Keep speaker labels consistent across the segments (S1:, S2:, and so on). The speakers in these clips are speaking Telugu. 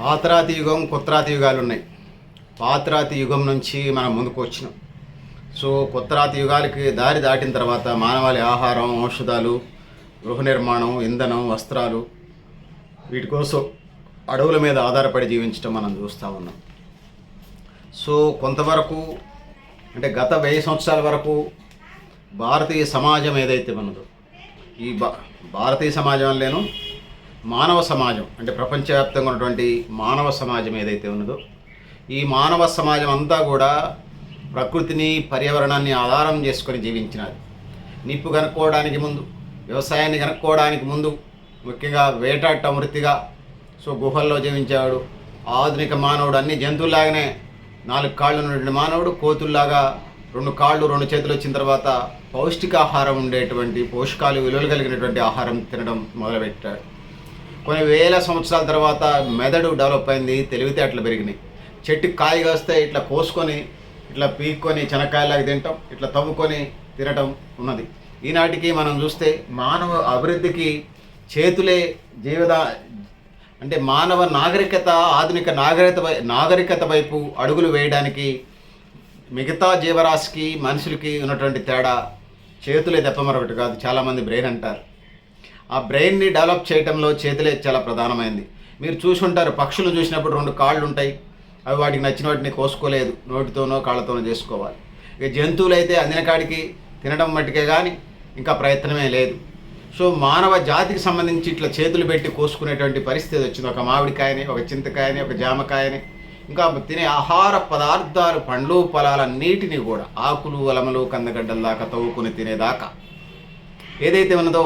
S1: పాత్రాతి యుగం కొత్తరాతి యుగాలు ఉన్నాయి పాత్రాతి యుగం నుంచి మనం ముందుకు వచ్చినాం. సో కొత్తరాతి యుగాలకి దారి దాటిన తర్వాత మానవాళి ఆహారం ఔషధాలు గృహ నిర్మాణం ఇంధనం వస్త్రాలు వీటి కోసం అడవుల మీద ఆధారపడి జీవించడం మనం చూస్తూ ఉన్నాం. సో కొంతవరకు అంటే గత వెయ్యి సంవత్సరాల వరకు భారతీయ సమాజం ఏదైతే ఉన్నదో ఈ భా భారతీయ సమాజంలోనూ మానవ సమాజం అంటే ప్రపంచవ్యాప్తంగా ఉన్నటువంటి మానవ సమాజం ఏదైతే ఉన్నదో ఈ మానవ సమాజం అంతా కూడా ప్రకృతిని పర్యావరణాన్ని ఆధారం చేసుకొని జీవించినది. నిప్పు కనుక్కోవడానికి ముందు వ్యవసాయాన్ని కనుక్కోవడానికి ముందు ముఖ్యంగా వేటాడటం వృత్తిగా. సో గుహల్లో జీవించేవాడు ఆధునిక మానవుడు అన్ని జంతువులాగానే నాలుగు కాళ్ళు ఉన్నటువంటి మానవుడు కోతుల్లాగా రెండు కాళ్ళు రెండు చేతులు వచ్చిన తర్వాత పౌష్టికాహారం ఉండేటువంటి పోషకాలు విలువలు కలిగినటువంటి ఆహారం తినడం మొదలుపెట్టాడు. కొన్ని వేల సంవత్సరాల తర్వాత మెదడు డెవలప్ అయింది తెలివితేటలు పెరిగినాయి. చెట్టుకి కాయ కాస్తే ఇట్లా కోసుకొని ఇట్లా పీక్కొని చెనక్కాయలాగా తింటాం ఇట్లా తవ్వుకొని తినటం ఉన్నది. ఈనాటికి మనం చూస్తే మానవ అభివృద్ధికి చేతులే జీవదా అంటే మానవ నాగరికత ఆధునిక నాగరికత నాగరికత వైపు అడుగులు వేయడానికి మిగతా జీవరాశికి మనుషులకి ఉన్నటువంటి తేడా చేతులే తప్ప మరొకటి కాదు. చాలామంది బ్రెయిన్ అంటారు. ఆ బ్రెయిన్ని డెవలప్ చేయడంలో చేతులే చాలా ప్రధానమైంది. మీరు చూసుంటారు పక్షులు చూసినప్పుడు రెండు కాళ్ళు ఉంటాయి అవి వాటికి నచ్చిన వాటిని కోసుకోలేదు. నోటితోనో కాళ్ళతోనో చేసుకోవాలి. ఇక జంతువులు అయితే అందిన కాడికి తినడం మట్టుకే కానీ ఇంకా ప్రయత్నమే లేదు. సో మానవ జాతికి సంబంధించి ఇట్లా చేతులు పెట్టి కోసుకునేటువంటి పరిస్థితి వచ్చింది. ఒక మామిడికాయని ఒక చింతకాయని ఒక జామకాయని. ఇంకా తినే ఆహార పదార్థాలు పండ్లు ఫలాలన్నిటిని కూడా ఆకులు అలమలు కందగడ్డల దాకా తవ్వుకుని తినేదాకా ఏదైతే ఉన్నదో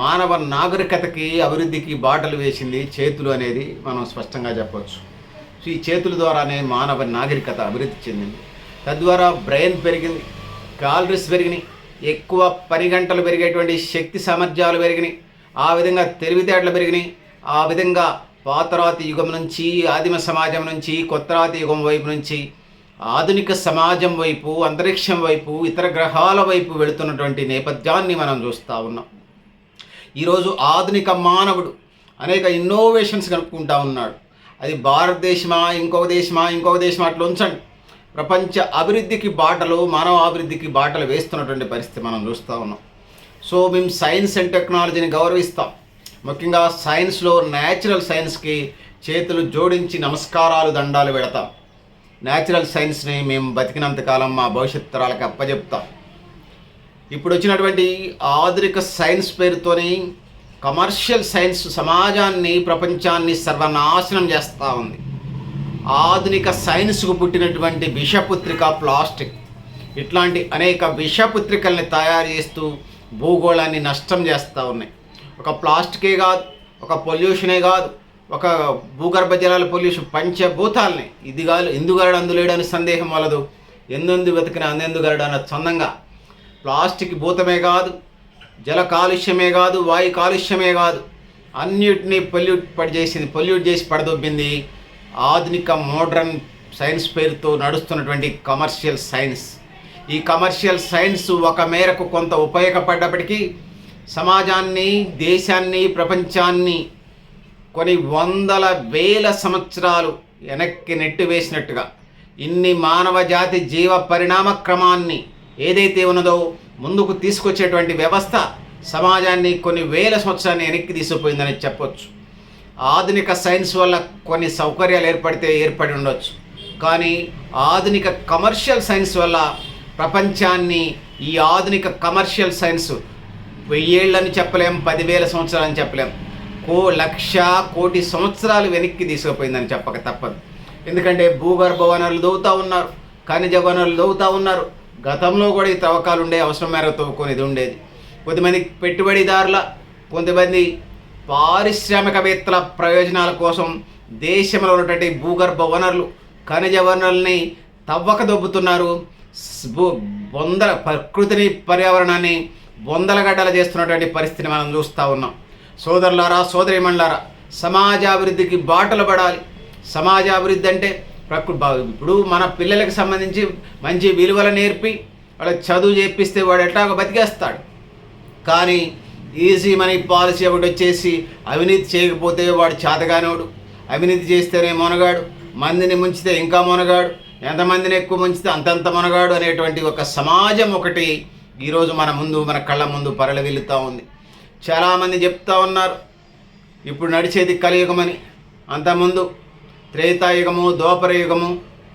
S1: మానవ నాగరికతకి అభివృద్ధికి బాటలు వేసింది చేతులు అనేది మనం స్పష్టంగా చెప్పవచ్చు. సో ఈ చేతుల ద్వారానే మానవ నాగరికత అభివృద్ధి చెందింది. తద్వారా బ్రెయిన్ పెరిగింది కాలరీస్ పెరిగినాయి ఎక్కువ పని గంటలు పెరిగేటువంటి శక్తి సామర్థ్యాలు పెరిగినాయి ఆ విధంగా తెలివితేటలు పెరిగినాయి ఆ విధంగా పాతరాతి యుగం నుంచి ఆదిమ సమాజం నుంచి కొత్తరాతి యుగం వైపు నుంచి ఆధునిక సమాజం వైపు అంతరిక్షం వైపు ఇతర గ్రహాల వైపు వెళుతున్నటువంటి నేపథ్యాన్ని మనం చూస్తూ ఉన్నాం. ఈరోజు ఆధునిక మానవుడు అనేక ఇన్నోవేషన్స్ కనుక్కుంటా ఉన్నాడు. అది భారతదేశమా ఇంకొక దేశమా ఇంకొక దేశమా అట్లా ఉంచండి. ప్రపంచ అభివృద్ధికి బాటలు మానవ అభివృద్ధికి బాటలు వేస్తున్నటువంటి పరిస్థితి మనం చూస్తూ ఉన్నాం. సో మేము సైన్స్ అండ్ టెక్నాలజీని గౌరవిస్తాం. ముఖ్యంగా సైన్స్లో న్యాచురల్ సైన్స్కి చేతులు జోడించి నమస్కారాలు దండాలు పెడతాం. న్యాచురల్ సైన్స్ని మేము బతికినంతకాలం మా భవిష్యత్ తరాలకు అప్పచెప్తాం ఇప్పుడు వచ్చినటువంటి ఆధునిక సైన్స్ పేరుతోని కమర్షియల్ సైన్స్ సమాజాన్ని ప్రపంచాన్ని సర్వనాశనం చేస్తూ ఉంది. ఆధునిక సైన్స్కు పుట్టినటువంటి విషపుత్రిక ప్లాస్టిక్. ఇట్లాంటి అనేక విషపుత్రికల్ని తయారు చేస్తూ భూగోళాన్ని నష్టం చేస్తూ ఉన్నాయి. ఒక ప్లాస్టికే కాదు ఒక పొల్యూషనే కాదు ఒక భూగర్భ జలాల పొల్యూషన్ పంచభూతాలని. ఇది కాదు ఎందుగలడు అందులేడని సందేహం వలదు? ఎందెందు వెతికిన అందెందు అన్న చందంగా ప్లాస్టిక్ భూతమే కాదు జల కాలుష్యమే కాదు వాయు కాలుష్యమే కాదు. అన్నిటినీ పొల్యూట్ పడి చేసింది పొల్యూట్ చేసి పడదొబ్బింది ఆధునిక మోడ్రన్ సైన్స్ పేరుతో నడుస్తున్నటువంటి కమర్షియల్ సైన్స్ ఈ కమర్షియల్ సైన్స్ ఒక మేరకు కొంత ఉపయోగపడ్డప్పటికీ సమాజాన్ని దేశాన్ని ప్రపంచాన్ని కొన్ని వందల వేల సంవత్సరాలు వెనక్కి నెట్టివేసినట్టుగా ఇన్ని మానవ జాతి జీవ పరిణామ క్రమాన్ని ఏదైతే ఉన్నదో ముందుకు తీసుకొచ్చేటువంటి వ్యవస్థ సమాజాన్ని కొన్ని వేల సంవత్సరాన్ని వెనక్కి తీసుకుపోయిందని చెప్పొచ్చు. ఆధునిక సైన్స్ వల్ల కొన్ని సౌకర్యాలు ఏర్పడితే ఏర్పడి ఉండొచ్చు. కానీ ఆధునిక కమర్షియల్ సైన్స్ వల్ల ప్రపంచాన్ని ఈ ఆధునిక కమర్షియల్ సైన్స్ వెయ్యేళ్ళని చెప్పలేం పదివేల సంవత్సరాలని చెప్పలేం. కో లక్ష కోటి సంవత్సరాలు వెనక్కి తీసుకుపోయిందని చెప్పక తప్పదు. ఎందుకంటే భూగర్భ వనరులు దోవుతూ ఉన్నారు ఖనిజ వనరులు దవ్వుతూ ఉన్నారు. గతంలో కూడా ఈ తవ్వకాలు ఉండే అవసరం మేరకు తవ్వుకునేది ఉండేది. కొంతమంది పెట్టుబడిదారుల కొంతమంది పారిశ్రామికవేత్తల ప్రయోజనాల కోసం దేశంలో ఉన్నటువంటి భూగర్భ వనరులు ఖనిజ వనరుల్ని తవ్వక దొబ్బుతున్నారు. భూ బొందల ప్రకృతిని పర్యావరణాన్ని బొందలగడ్డలు చేస్తున్నటువంటి పరిస్థితిని మనం చూస్తూ ఉన్నాం. సోదరులారా సోదరిమణులారా సమాజాభివృద్ధికి బాటలు పడాలి. సమాజాభివృద్ధి అంటే ప్రకృతి ఇప్పుడు మన పిల్లలకు సంబంధించి మంచి విలువలు నేర్పి వాళ్ళకి చదువు చేపిస్తే వాడు ఎట్లా బతికేస్తాడు. కానీ ఈజీ మనీ పాలసీ ఒకటి వచ్చేసి అవినీతి చేయకపోతే వాడు చేతగానోడు. అవినీతి చేస్తేనే మొనగాడు. మందిని ముంచితే ఇంకా మొనగాడు. ఎంతమందిని ఎక్కువ ముంచితే అంతంత మొనగాడు అనేటువంటి ఒక సమాజం ఒకటి ఈరోజు మన ముందు మన కళ్ళ ముందు పరలవిల్లుతూ ఉంది. చాలామంది చెప్తా ఉన్నారు ఇప్పుడు నడిచేది కలియుగమని. అంతకుముందు త్రేతాయుగము ద్వాపరయుగము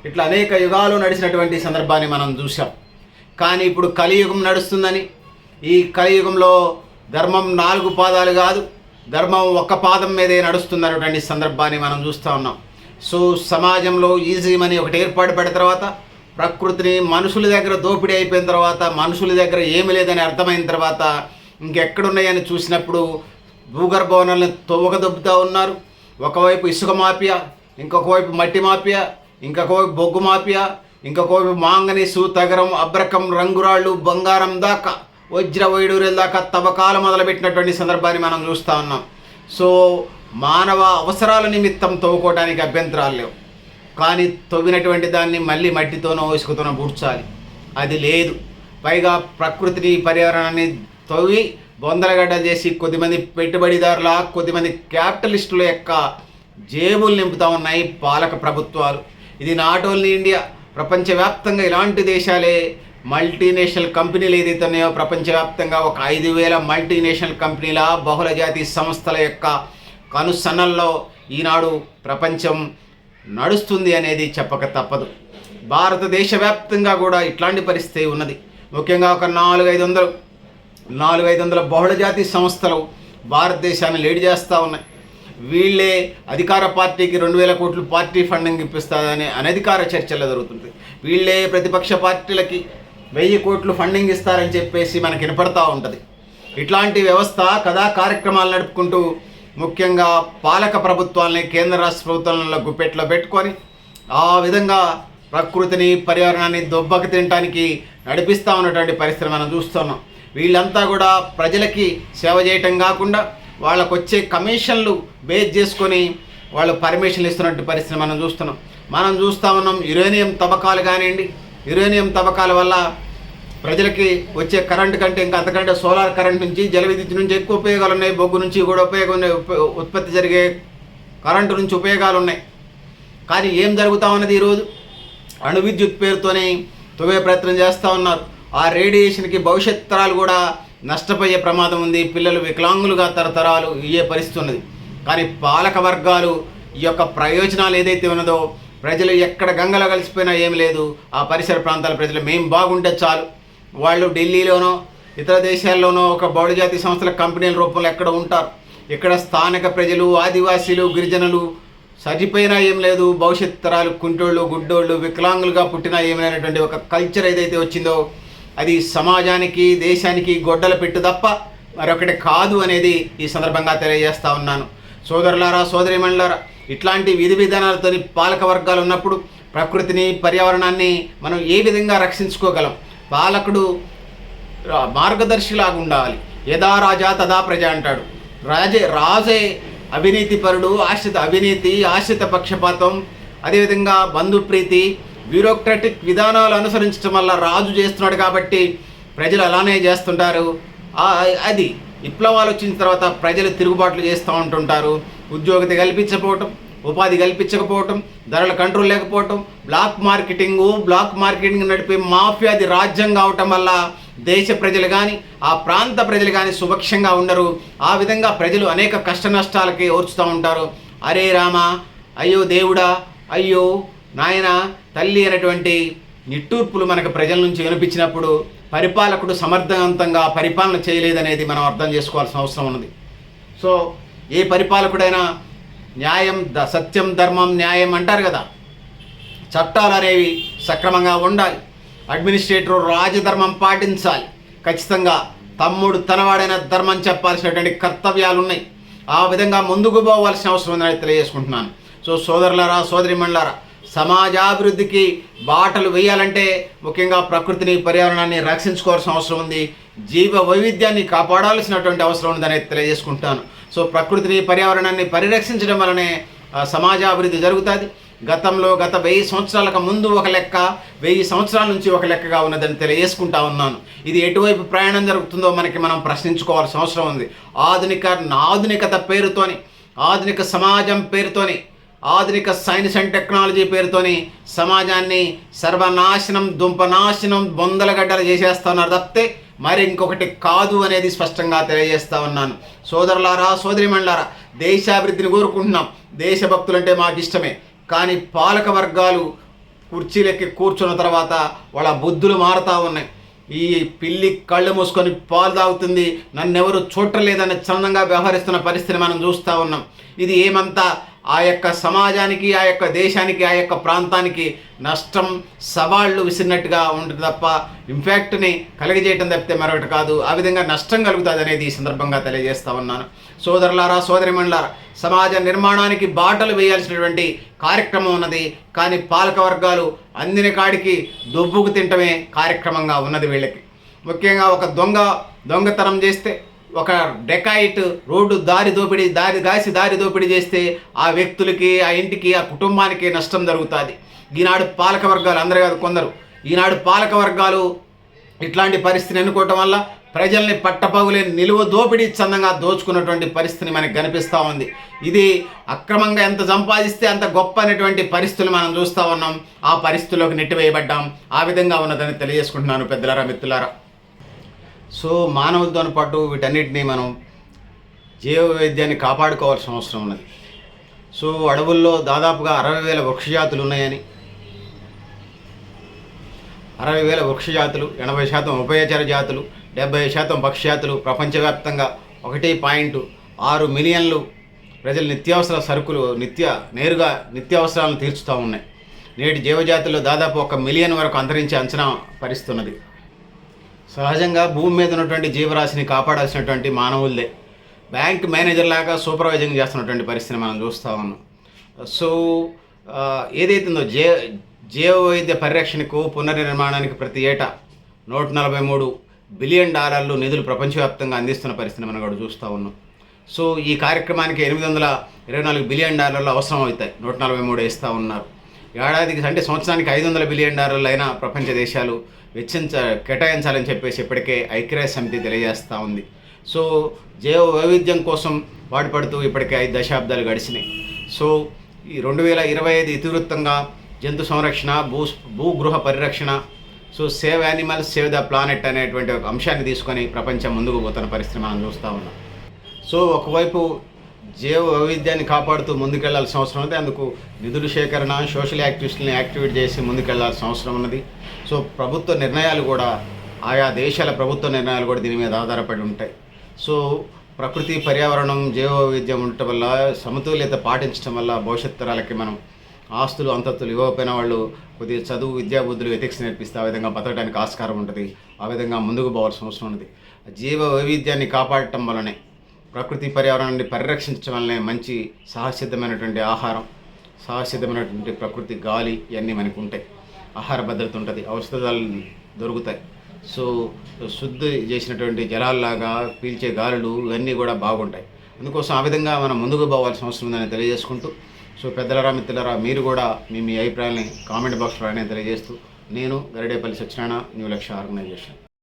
S1: ఇట్లా అనేక యుగాలు నడిచినటువంటి సందర్భాన్ని మనం చూసాం కానీ ఇప్పుడు కలియుగం నడుస్తుందని ఈ కలియుగంలో ధర్మం నాలుగు పాదాలు కాదు ధర్మం ఒక్క పాదం మీదే నడుస్తున్నటువంటి సందర్భాన్ని మనం చూస్తూ ఉన్నాం. సో సమాజంలో ఈజీ మనీ ఒకటి ఏర్పాటు పడిన తర్వాత ప్రకృతిని మనుషుల దగ్గర దోపిడీ అయిపోయిన తర్వాత మనుషుల దగ్గర ఏమి లేదని అర్థమైన తర్వాత ఇంకెక్కడున్నాయని చూసినప్పుడు భూగర్భ వనరులను ఉన్నారు. ఒకవైపు ఇసుక మాఫియా ఇంకొక వైపు మట్టి మాఫియా ఇంకొక వైపు బొగ్గు మాఫియా ఇంకొక వైపు మాంగనీసు తగరం అబ్రకం రంగురాళ్ళు బంగారం దాకా వజ్ర వైడూర్యాల దాకా తవ్వకాలు మొదలుపెట్టినటువంటి సందర్భాన్ని మనం చూస్తూ ఉన్నాం. సో మానవ అవసరాల నిమిత్తం తవ్వుకోవడానికి అభ్యంతరాలు లేవు. కానీ తవ్వినటువంటి దాన్ని మళ్ళీ మట్టితోనో ఇసుకతోనో పూడ్చాలి. అది లేదు. పైగా ప్రకృతిని పర్యావరణాన్ని తవ్వి బొందలగడ్డలు చేసి కొద్దిమంది పెట్టుబడిదారుల కొద్దిమంది క్యాపిటలిస్టుల యొక్క జేబులు నింపుతా ఉన్నాయి పాలక ప్రభుత్వాలు. ఇది నాట్ ఓన్లీ ఇండియా ప్రపంచవ్యాప్తంగా ఇలాంటి దేశాలే మల్టీనేషనల్ కంపెనీలు ఏదైతే ఉన్నాయో ప్రపంచవ్యాప్తంగా ఒక ఐదు వేల మల్టీనేషనల్ కంపెనీల బహుళజాతి సంస్థల యొక్క కనుసన్నల్లో ఈనాడు ప్రపంచం నడుస్తుంది అనేది చెప్పక తప్పదు. భారతదేశ వ్యాప్తంగా కూడా ఇట్లాంటి పరిస్థితి ఉన్నది. ముఖ్యంగా ఒక నాలుగు ఐదు వందలు నాలుగు ఐదు వందల బహుళజాతి సంస్థలు భారతదేశాన్ని లీడ్ చేస్తూ ఉన్నాయి. వీళ్ళే అధికార పార్టీకి రెండు వేల కోట్లు పార్టీ ఫండింగ్ ఇప్పిస్తారనే అనధికార చర్చలు జరుగుతుంది. వీళ్ళే ప్రతిపక్ష పార్టీలకి వెయ్యి కోట్లు ఫండింగ్ ఇస్తారని చెప్పేసి మనకి వినపడతా ఉంటుంది. ఇట్లాంటి వ్యవస్థ కథా కార్యక్రమాలు నడుపుకుంటూ ముఖ్యంగా పాలక ప్రభుత్వాలని కేంద్ర రాష్ట్ర ప్రభుత్వాలలో గుప్పెట్లో పెట్టుకొని ఆ విధంగా ప్రకృతిని పర్యావరణాన్ని దొబ్బకి తినడానికి నడిపిస్తూ ఉన్నటువంటి పరిస్థితి మనం చూస్తున్నాం. వీళ్ళంతా కూడా ప్రజలకి సేవ చేయటం కాకుండా వాళ్ళకు వచ్చే కమిషన్లు బేస్ చేసుకొని వాళ్ళు పర్మిషన్లు ఇస్తున్నట్టు పరిస్థితి మనం చూస్తున్నాం. మనం చూస్తూ ఉన్నాం యురేనియం తవ్వకాలు కానివ్వండి యురేనియం తవ్వకాల వల్ల ప్రజలకి వచ్చే కరెంట్ కంటే ఇంకా అంతకంటే సోలార్ కరెంట్ నుంచి జల విద్యుత్ నుంచి ఎక్కువ ఉపయోగాలు ఉన్నాయి బొగ్గు నుంచి కూడా ఉపయోగం ఉన్నాయి ఉత్పత్తి జరిగే కరెంటు నుంచి ఉపయోగాలు ఉన్నాయి. కానీ ఏం జరుగుతా ఉన్నది ఈరోజు? అణు విద్యుత్ పేరుతోనే తొవ్వే ప్రయత్నం చేస్తూ ఉన్నారు. ఆ రేడియేషన్కి భవిష్యత్ తరాలు కూడా నష్టపోయే ప్రమాదం ఉంది పిల్లలు వికలాంగులుగా తరతరాలు ఇయ్యే పరిస్థితి ఉన్నది. కానీ పాలక వర్గాలు ఈ యొక్క ప్రయోజనాలు ఏదైతే ఉన్నదో ప్రజలు ఎక్కడ గంగలో కలిసిపోయినా ఏం లేదు. ఆ పరిసర ప్రాంతాల ప్రజలు మేము బాగుంటే చాలు. వాళ్ళు ఢిల్లీలోనో ఇతర దేశాల్లోనో ఒక బహుళజాతి సంస్థల కంపెనీల రూపంలో ఎక్కడ ఉంటారు? ఇక్కడ స్థానిక ప్రజలు ఆదివాసీలు గిరిజనులు సరిపోయినా ఏం లేదు. భవిష్యత్ తరాలు కుంటోళ్ళు గుడ్డోళ్ళు వికలాంగులుగా పుట్టినా ఏమైనటువంటి ఒక కల్చర్ ఏదైతే వచ్చిందో అది సమాజానికి దేశానికి గొడ్డల పెట్టు తప్ప మరొకటి కాదు అనేది ఈ సందర్భంగా తెలియజేస్తా ఉన్నాను. సోదరులారా సోదరిమణులారా ఇట్లాంటి విధి విధానాలతోని పాలక వర్గాలు ఉన్నప్పుడు ప్రకృతిని పర్యావరణాన్ని మనం ఏ విధంగా రక్షించుకోగలం? పాలకుడు మార్గదర్శిలాగా ఉండాలి. యథా రాజా తదా ప్రజ అంటాడు. రాజే రాజే అవినీతి పరుడు ఆశ్రిత అవినీతి ఆశ్రిత పక్షపాతం అదేవిధంగా బంధుప్రీతి బ్యూరోక్రటిక్ విధానాలు అనుసరించడం వల్ల రాజు చేస్తున్నాడు కాబట్టి ప్రజలు అలానే చేస్తుంటారు. అది విప్లవాలు వచ్చిన తర్వాత ప్రజలు తిరుగుబాట్లు చేస్తూ ఉంటుంటారు. ఉద్యోగత కల్పించకపోవటం ఉపాధి కల్పించకపోవటం ధరల కంట్రోల్ లేకపోవటం బ్లాక్ మార్కెటింగు బ్లాక్ మార్కెటింగ్ నడిపే మాఫియాది రాజ్యం కావటం వల్ల దేశ ప్రజలు కానీ ఆ ప్రాంత ప్రజలు కానీ సుభక్షంగా ఉండరు. ఆ విధంగా ప్రజలు అనేక కష్ట నష్టాలకి ఓర్చుతూ ఉంటారు. అరే రామ అయ్యో దేవుడా అయ్యో నాయన తల్లి అనేటువంటి నిట్టూర్పులు మనకు ప్రజల నుంచి వినిపించినప్పుడు పరిపాలకుడు సమర్థవంతంగా పరిపాలన చేయలేదనేది మనం అర్థం చేసుకోవాల్సిన అవసరం ఉన్నది. సో ఏ పరిపాలకుడైనా న్యాయం ద సత్యం ధర్మం న్యాయం అంటారు కదా. చట్టాలు అనేవి సక్రమంగా ఉండాలి. అడ్మినిస్ట్రేటర్ రాజధర్మం పాటించాలి. ఖచ్చితంగా తమ్ముడు తనవాడైన ధర్మం చెప్పాల్సినటువంటి కర్తవ్యాలు ఉన్నాయి ఆ విధంగా ముందుకు పోవాల్సిన అవసరం ఉందని తెలియజేసుకుంటున్నాను. సో సోదరులారా సోదరిమణులారా సమాజాభివృద్ధికి బాటలు వేయాలంటే ముఖ్యంగా ప్రకృతిని పర్యావరణాన్ని రక్షించుకోవాల్సిన అవసరం ఉంది. జీవ వైవిధ్యాన్ని కాపాడాల్సినటువంటి అవసరం ఉందని తెలియజేసుకుంటాను. సో ప్రకృతిని పర్యావరణాన్ని పరిరక్షించడం వలనే సమాజాభివృద్ధి జరుగుతుంది. గతంలో గత వెయ్యి సంవత్సరాలకు ముందు ఒక లెక్క వెయ్యి సంవత్సరాల నుంచి ఒక లెక్కగా ఉన్నదని తెలియజేసుకుంటా ఉన్నాను. ఇది ఎటువైపు ప్రయాణం జరుగుతుందో మనకి మనం ప్రశ్నించుకోవాల్సిన అవసరం ఉంది. ఆధునిక ఆధునికత పేరుతోని ఆధునిక సమాజం పేరుతోని ఆధునిక సైన్స్ అండ్ టెక్నాలజీ పేరుతోని సమాజాన్ని సర్వనాశనం దుంపనాశనం బొందలగడ్డలు చేసేస్తున్నారు తప్పితే మరి ఇంకొకటి కాదు అనేది స్పష్టంగా తెలియజేస్తా ఉన్నాను. సోదరులారా సోదరిమండలారా దేశాభివృద్ధిని కోరుకుంటున్నాం. దేశభక్తులంటే మాకు ఇష్టమే. కానీ పాలక వర్గాలు కుర్చీలెక్కి కూర్చున్న తర్వాత వాళ్ళ బుద్ధులు మారుతూ ఉన్నాయి. ఈ పిల్లి కళ్ళు మూసుకొని పాలు తాగుతుంది. నన్నెవరు చూడలేదని చందంగా వ్యవహరిస్తున్న పరిస్థితిని మనం చూస్తూ ఉన్నాం. ఇది ఏమంతా ఆ యొక్క సమాజానికి ఆ యొక్క దేశానికి ఆ యొక్క ప్రాంతానికి నష్టం సవాళ్ళు విసిరినట్టుగా ఉంటుంది తప్ప ఇంపాక్ట్ని కలిగజేయటం తప్పితే మరొకటి కాదు. ఆ విధంగా నష్టం కలుగుతుంది అనేది ఈ సందర్భంగా తెలియజేస్తా ఉన్నాను. సోదరులారా సోదరిమణులారా సమాజ నిర్మాణానికి బాటలు వేయాల్సినటువంటి కార్యక్రమం ఉన్నది. కానీ పాలక వర్గాలు అందిన కాడికి దొబ్బుకు తింటమే కార్యక్రమంగా ఉన్నది వీళ్ళకి. ముఖ్యంగా ఒక దొంగ దొంగతనం చేస్తే ఒక డెకాయిట్ రోడ్డు దారి దోపిడీ దారి గాసి దారి దోపిడీ చేస్తే ఆ వ్యక్తులకి ఆ ఇంటికి ఆ కుటుంబానికి నష్టం జరుగుతుంది. ఈనాడు పాలక వర్గాలు అందరూ కాదు కొందరు. ఈనాడు పాలక వర్గాలు ఇట్లాంటి పరిస్థితిని ఎన్నుకోవటం వల్ల ప్రజల్ని పట్టపగులే నిలువ దోపిడీ చందంగా దోచుకున్నటువంటి పరిస్థితిని మనకు కనిపిస్తూ ఉంది. ఇది అక్రమంగా ఎంత సంపాదిస్తే అంత గొప్ప అనేటువంటి పరిస్థితులు మనం చూస్తూ ఉన్నాం. ఆ పరిస్థితుల్లోకి నెట్టివేయబడ్డాం. ఆ విధంగా ఉన్నదని తెలియజేసుకుంటున్నాను పెద్దలారా మిత్రులారా. సో మానవులతో పాటు వీటన్నిటిని మనం జీవ వైద్యాన్ని కాపాడుకోవాల్సిన అవసరం ఉన్నది. సో అడవుల్లో దాదాపుగా అరవై వేల వృక్షజాతులు ఉన్నాయని అరవై వేల వృక్షజాతులు ఎనభై శాతం ఉభయచర జాతులు డెబ్బై శాతం పక్షి జాతులు ప్రపంచవ్యాప్తంగా ఒకటి పాయింట్ ఆరు మిలియన్లు ప్రజలు నిత్యావసర సరుకులు నిత్య నేరుగా నిత్యావసరాలను తీర్చుతూ ఉన్నాయి. నేటి జీవజాతుల్లో దాదాపు ఒక మిలియన్ వరకు అంతరించే అంచనా పరిస్తున్నది. సహజంగా భూమి మీద ఉన్నటువంటి జీవరాశిని కాపాడాల్సినటువంటి మానవులదే. బ్యాంక్ మేనేజర్ లాగా సూపర్వైజింగ్ చేస్తున్నటువంటి పరిస్థితిని మనం చూస్తూ ఉన్నాం. సో ఏదైతుందో జే జీవ వైద్య పరిరక్షణకు పునర్నిర్మాణానికి ప్రతి ఏటా నూట నలభై మూడు బిలియన్ డాలర్లు నిధులు ప్రపంచవ్యాప్తంగా అందిస్తున్న పరిస్థితిని మనం కూడా చూస్తూ ఉన్నాం. సో ఈ కార్యక్రమానికి ఎనిమిది వందల ఇరవై నాలుగు బిలియన్ డాలర్లు అవసరం అవుతాయి. నూట నలభై మూడు ఇస్తూ ఉన్నారు. ఏడాదికి అంటే సంవత్సరానికి ఐదు వందల బిలియన్ డాలర్లు అయినా ప్రపంచ దేశాలు వెచ్చించ కేటాయించాలని చెప్పేసి ఇప్పటికే ఐక్యరాజ్య సమితి తెలియజేస్తూ ఉంది. సో జీవ వైవిధ్యం కోసం వాడిపడుతూ ఇప్పటికే ఐదు దశాబ్దాలు గడిచినాయి. సో ఈ రెండు వేల ఇరవై ఐదు ఇతివృత్తంగా జంతు సంరక్షణ భూ భూగృహ పరిరక్షణ so save animals save the planet అనేటువంటి ఒక అంశాన్ని తీసుకొని ప్రపంచం ముందుకు పోతున్న పరిస్థితి మనం చూస్తూ ఉన్నాం. సో ఒకవైపు జీవ వైవిధ్యాన్ని కాపాడుతూ ముందుకెళ్ళాల్సిన అవసరం ఉంది అందుకు నిధుల సేకరణ సోషల్ యాక్టివిస్టులను యాక్టివేట్ చేసి ముందుకెళ్ళాల్సిన అవసరం ఉన్నది. సో ప్రభుత్వ నిర్ణయాలు కూడా ఆయా దేశాల ప్రభుత్వ నిర్ణయాలు కూడా దీని మీద ఆధారపడి ఉంటాయి. సో ప్రకృతి పర్యావరణం జీవ వైవిధ్యం ఉండటం వల్ల సమతుల్యత పాటించడం వల్ల భవిష్యత్ తరాలకి మనం ఆస్తులు అంతస్తులు ఇవ్వకపోయిన వాళ్ళు కొద్దిగా చదువు విద్యాబుద్ధులు ఎథిక్స్ నేర్పిస్తే ఆ విధంగా బతకడానికి ఆస్కారం ఉంటుంది. ఆ విధంగా ముందుకు పోవాల్సిన అవసరం ఉన్నది. జీవ వైవిధ్యాన్ని కాపాడటం వల్లనే ప్రకృతి పర్యావరణాన్ని పరిరక్షించడం వల్లనే మంచి సాహసిద్ధమైనటువంటి ఆహారం సాహసిద్ధమైనటువంటి ప్రకృతి గాలి ఇవన్నీ మనకు ఉంటాయి. ఆహార భద్రత ఉంటుంది ఔషధాలు దొరుకుతాయి. సో శుద్ధి చేసినటువంటి జలాల్లాగా పీల్చే గాలులు ఇవన్నీ కూడా బాగుంటాయి. అందుకోసం ఆ విధంగా మనం ముందుకు పోవాల్సిన అవసరం ఉందని తెలియజేసుకుంటూ సో పెద్దలరా మిత్రులరా మీరు కూడా మీ మీ అభిప్రాయాన్ని కామెంట్ బాక్స్లో రాయని తెలియజేస్తూ నేను గరిడేపల్లి సత్యనారాయణ న్యూ లక్ష్య ఆర్గనైజేషన్.